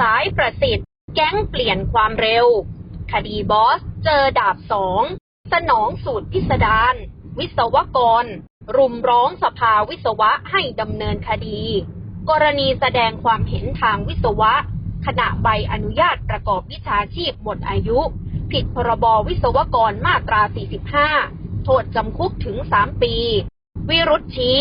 สายประสิทธิ์ แก๊งเปลี่ยนความเร็ว คดีบอส เจอดาบสอง สนองสูตรพิสดาร วิศวกร รุมร้องสภาวิศวะให้ดำเนินคดี กรณีแสดงความเห็นทางวิศวะ ขณะใบอนุญาตประกอบวิชาชีพหมดอายุ ผิดพรบวิศวกรมาตรา 45 โทษจำคุกถึง 3 ปี วิรุธชี้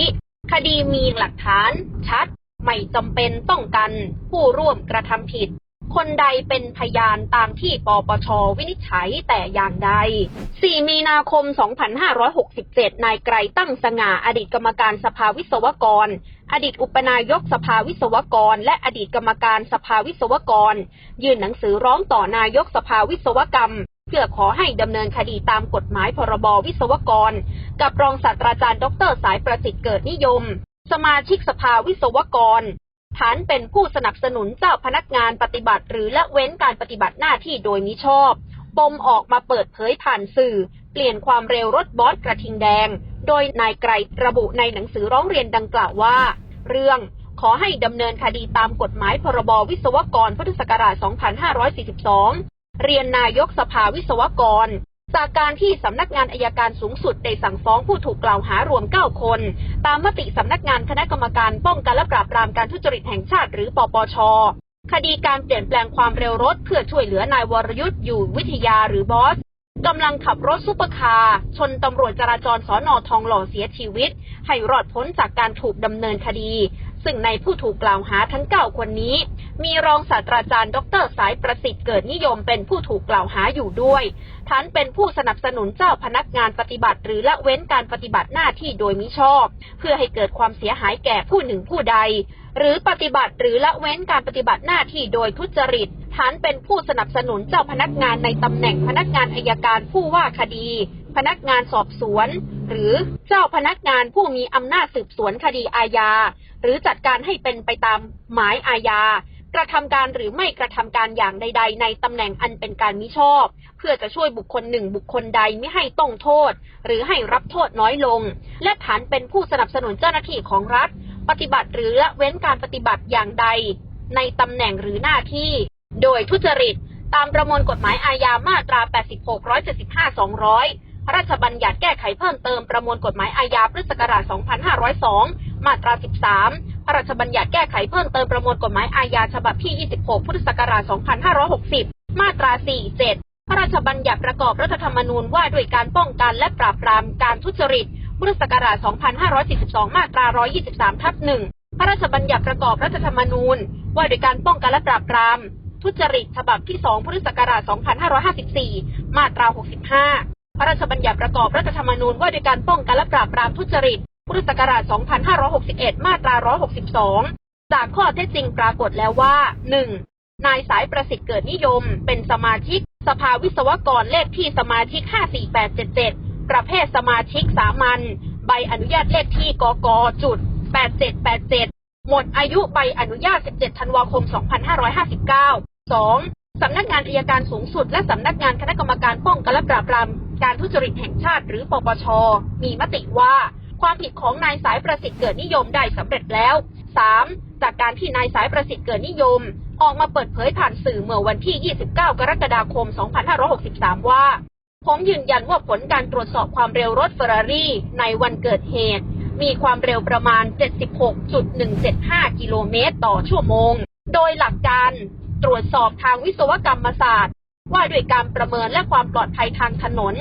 คดีมีหลักฐานชัด ไม่จำเป็นต้องกันผู้ร่วมกระทำผิด คนใดเป็นพยานตามที่ปปชวินิจฉัยแต่อย่างใด 4 มีนาคม 2567 นายไกรตั้งสง่าอดีตกรรมการสภาวิศวกร อดีตอุปนายกสภาวิศวกร และอดีตกรรมการสภาวิศวกร ยื่นหนังสือร้องต่อนายกสภาวิศวกรรมเพื่อขอให้ดำเนินคดีตามกฎหมายพรบวิศวกร กับรองศาสตราจารย์ดรสายประสิทธิ์เกิดนิยม สมาชิกสภาวิศวกร ฐานเป็นผู้สนับสนุนเจ้าพนักงานปฏิบัติ หรือละเว้นการปฏิบัติหน้าที่โดยมิชอบ ปมออกมาเปิดเผยผ่านสื่อ เปลี่ยนความเร็วรถบอสกระทิงแดง โดยนายไกรระบุในหนังสือร้องเรียนดังกล่าวว่า เรื่องขอให้ดำเนินคดีตามกฎหมายพรบวิศวกรพุทธศักราช 2542 เรียนนายกสภาวิศวกร จากการที่สำนักงานอายการสูงสุดได้สั่งฟ้องผู้ถูกกล่าวหารวม 9 คน ตามมติสำนักงานคณะกรรมการป้องกันและปราบปรามการทุจริตแห่งชาติหรือปปช คดีการเปลี่ยนแปลงความเร็วรถเพื่อช่วยเหลือนายวรยุทธ์อยู่วิทยาหรือบอสกำลังขับรถซุปเปอร์คาร์ชนตำรวจจราจรสอนอทองหล่อเสียชีวิต ให้รอดพ้นจากการถูกดำเนินคดี ซึ่งในผู้ถูกกล่าวหาทั้ง 9 คนนี้ มีรองศาสตราจารย์ ดรสายประสิทธิ์เกิดนิยมเป็นผู้ถูกกล่าวหาอยู่ด้วยฐานเป็นผู้สนับสนุนเจ้าพนักงานปฏิบัติ หรือละเว้นการปฏิบัติหน้าที่โดยมิชอบ เพื่อให้เกิดความเสียหายแก่ผู้หนึ่งผู้ใด หรือปฏิบัติหรือละเว้นการปฏิบัติหน้าที่โดยทุจริตฐานเป็นผู้สนับสนุนเจ้าพนักงานในตำแหน่งพนักงานอายการผู้ว่าคดี พนักงานสอบสวน หรือเจ้าพนักงานผู้มีอำนาจสืบสวนคดีอาญา หรือจัดการให้เป็นไปตามหมายอาญากระทำการหรือไม่กระทำการอย่างใด ๆ ในตำแหน่งอันเป็นการมิชอบ เพื่อจะช่วยบุคคลหนึ่งบุคคลใดไม่ให้ต้องโทษ หรือให้รับโทษน้อยลง และฐานเป็นผู้สนับสนุนเจ้าหน้าที่ของรัฐ ปฏิบัติหรือละเว้นการปฏิบัติอย่างใด ในตำแหน่งหรือหน้าที่ โดยทุจริต ตามประมวลกฎหมายอาญามาตรา 86 175 200 ระราชบัญญัติแก้ไขเพิ่มเติมประมวลกฎหมายอาญาพุทธศักราช 2502 มาตรา 13 พระราชบัญญัติแก้ไขเพิ่มเติมประมวลกฎหมายอาญาฉบับที่ 26 พุทธศักราช 2560 มาตรา 47 พระราชบัญญัติประกอบรัฐธรรมนูญว่าด้วยการป้องกันและปราบปรามการทุจริต พุทธศักราช 2542 มาตรา 123 ทับ 1 พระราชบัญญัติประกอบรัฐธรรมนูญ ว่าด้วยการป้องกันและปราบปรามทุจริตฉบับที่ 2 พุทธศักราช 2554 มาตรา 65 พระราชบัญญัติประกอบรัฐธรรมนูญว่าด้วยการป้องกันและปราบปรามทุจริต พุทธศักราช 2561 มาตรา 162 จากข้อเท็จจริงปรากฏแล้วว่า 1. นายสายประสิทธิ์เกิดนิยม เป็นสมาชิก สภาวิศวกรเลขที่สมาชิก 54877 ประเภทสมาชิกสามัญ ใบอนุญาตเลขที่กกจุด8787 หมดอายุใบอนุญาต 17 ธันวาคม 2559 2. สำนักงานอัยการสูงสุด และสำนักงานคณะกรรมการป้องกันและปราบปรามการทุจริตแห่งชาติหรือปปช มีมติว่า ความผิดของนายสายประสิทธิ์เกิดนิยมได้สำเร็จแล้ว 3. จากการที่นายสายประสิทธิ์เกิดนิยม ออกมาเปิดเผยผ่านสื่อเมื่อวันที่ 29 กรกฎาคม 2563 ว่า ผมยืนยันว่าผลการตรวจสอบความเร็วรถเฟอร์รารี่ในวันเกิดเหตุ มีความเร็วประมาณ 76.175 กิโลเมตรต่อชั่วโมง โดยหลักการ ตรวจสอบทางวิศวกรรมศาสตร์ ว่าด้วยการประเมินและความปลอดภัยทางถนน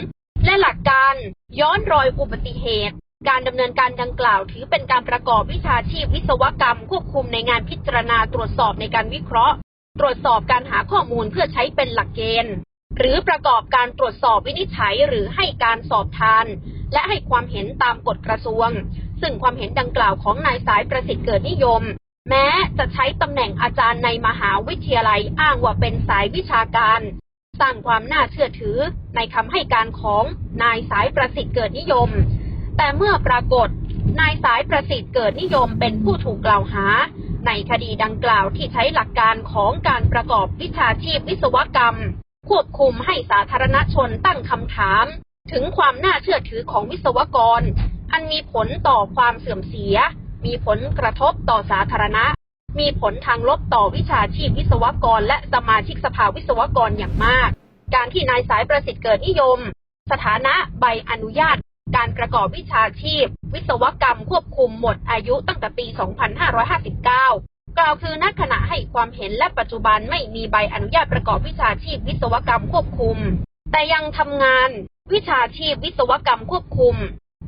และหลักการย้อนรอยอุบัติเหตุ การดำเนินการดังกล่าวถือเป็นการประกอบวิชาชีพวิศวกรรม ควบคุมในงานพิจารณาตรวจสอบในการวิเคราะห์ ตรวจสอบการหาข้อมูลเพื่อใช้เป็นหลักเกณฑ์ หรือประกอบการตรวจสอบวินิจฉัยหรือให้การสอบทาน และให้ความเห็นตามกฎกระทรวง ซึ่งความเห็นดังกล่าวของนายสายประสิทธิ์เกิดนิยม แม้จะใช้ตำแหน่งอาจารย์ในมหาวิทยาลัยอ้างว่าเป็นสายวิชาการ สร้างความน่าเชื่อถือในคำให้การของนายสายประสิทธิ์เกิดนิยม แต่เมื่อปรากฏนายสายประสิทธิ์เกิดนิยมเป็นผู้ถูกกล่าวหา ในคดีดังกล่าวที่ใช้หลักการของการประกอบวิชาชีพวิศวกรรม ควบคุมให้สาธารณชนตั้งคำถาม ถึงความน่าเชื่อถือของวิศวกร อันมีผลต่อความเสื่อมเสีย มีผลกระทบต่อสาธารณะ มีผลทางลบต่อวิชาชีพวิศวกร และสมาชิกสภาวิศวกรอย่างมาก การที่นายสายประสิทธิ์เกิดนิยม สถานะใบอนุญาต การประกอบวิชาชีพ วิศวกรรมควบคุมหมดอายุตั้งแต่ปี 2559 กล่าวคือณขณะให้ความเห็นและปัจจุบันไม่มีใบอนุญาตประกอบวิชาชีพวิศวกรรมควบคุม แต่ยังทำงานวิชาชีพวิศวกรรมควบคุม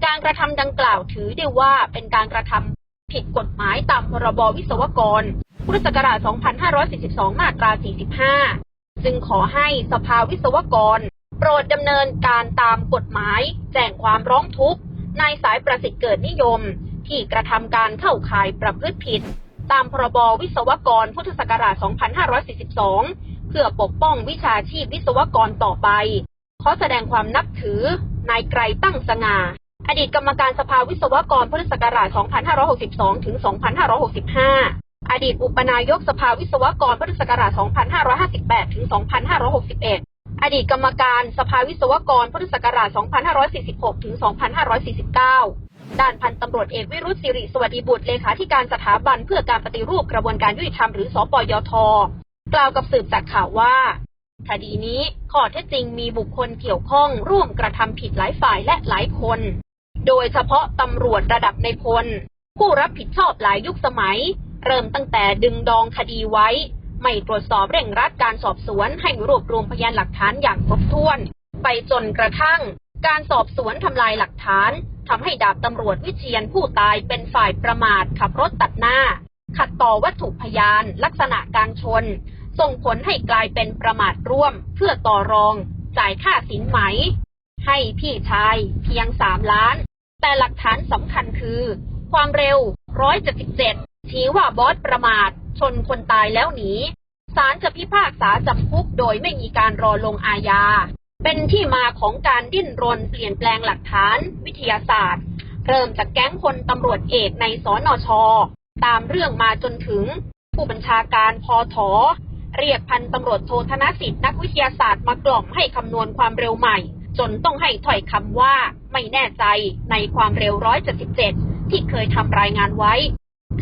การกระทำดังกล่าวถือได้ว่าเป็นการกระทำ ผิดกฎหมายตามพรบวิศวกร พุทธศักราช 2542 มาตรา 45 จึงขอให้สภาวิศวกร โปรดดำเนินการตามกฎหมาย แจ้งความร้องทุกข์นายสายประสิทธิ์เกิดนิยม ที่กระทำการเข้าข่ายประพฤติผิด ตามพรบวิศวกร พุทธศักราช 2542 เพื่อปกป้องวิชาชีพวิศวกรต่อไป ขอแสดงความนับถือนายไกรตั้งสง่า อดีตกรรมการสภาวิศวกรพุทธศักราช 2562 ถึง 2565 อดีตอุปนายกสภาวิศวกรพุทธศักราช 2558 ถึง 2561 อดีตกรรมการสภาวิศวกรพุทธศักราช 2546 ถึง 2549 ด้านพันตำรวจเอกวิรุธสิริสวัสดิบุตรเลขาธิการสถาบันเพื่อการปฏิรูปกระบวนการยุติธรรมหรือสปยท กล่าวกับสืบจากข่าวว่าคดีนี้ข้อเท็จจริงมีบุคคลเกี่ยวข้องร่วมกระทำผิดหลายฝ่ายและหลายคน โดยเฉพาะตำรวจระดับในพล ผู้รับผิดชอบหลายยุคสมัย เริ่มตั้งแต่ดึงดองคดีไว้ ไม่ตรวจสอบเร่งรัดการสอบสวนให้รวบรวมพยานหลักฐานอย่างครบถ้วน ไปจนกระทั่ง การสอบสวนทำลายหลักฐานทำให้ดาบตำรวจวิเชียนผู้ตายเป็นฝ่ายประมาทขับรถตัดหน้า ขัดต่อวัตถุพยาน ลักษณะการชน ส่งผลให้กลายเป็นประมาทร่วม เพื่อต่อรอง จ่ายค่าสินไหม ให้พี่ชายเพียงสามล้าน แต่หลักฐานสำคัญคือ ความเร็ว 177 ชี้ว่าบอสประมาท ชนคนตายแล้วหนีศาลจะพิพากษาจำคุกโดยไม่มีการรอลงอาญา เป็นที่มาของการดิ้นรนเปลี่ยนแปลงหลักฐานวิทยาศาสตร์ เริ่มจากแก๊งคนตำรวจเอกในสอนอชอตามเรื่องมาจนถึง ผู้บัญชาการพอถอเรียกพันตำรวจโทธนสิทธิ์นักวิทยาศาสตร์มากล่อมให้คำนวณความเร็วใหม่ จนต้องให้ถ้อยคำว่าไม่แน่ใจในความเร็ว 177 ที่เคยทำรายงานไว้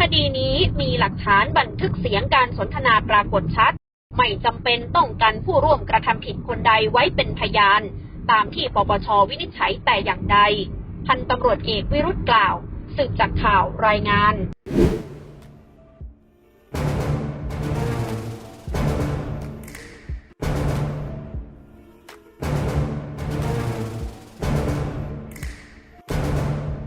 คดีนี้มีหลักฐานบันทึกเสียงการสนทนาปรากฏชัด ไม่จำเป็นต้องกันผู้ร่วมกระทำผิดคนใดไว้เป็นพยาน ตามที่ปปชวินิจฉัยแต่อย่างใด พันตำรวจเอกวิรุธกล่าว สืบจากข่าวรายงาน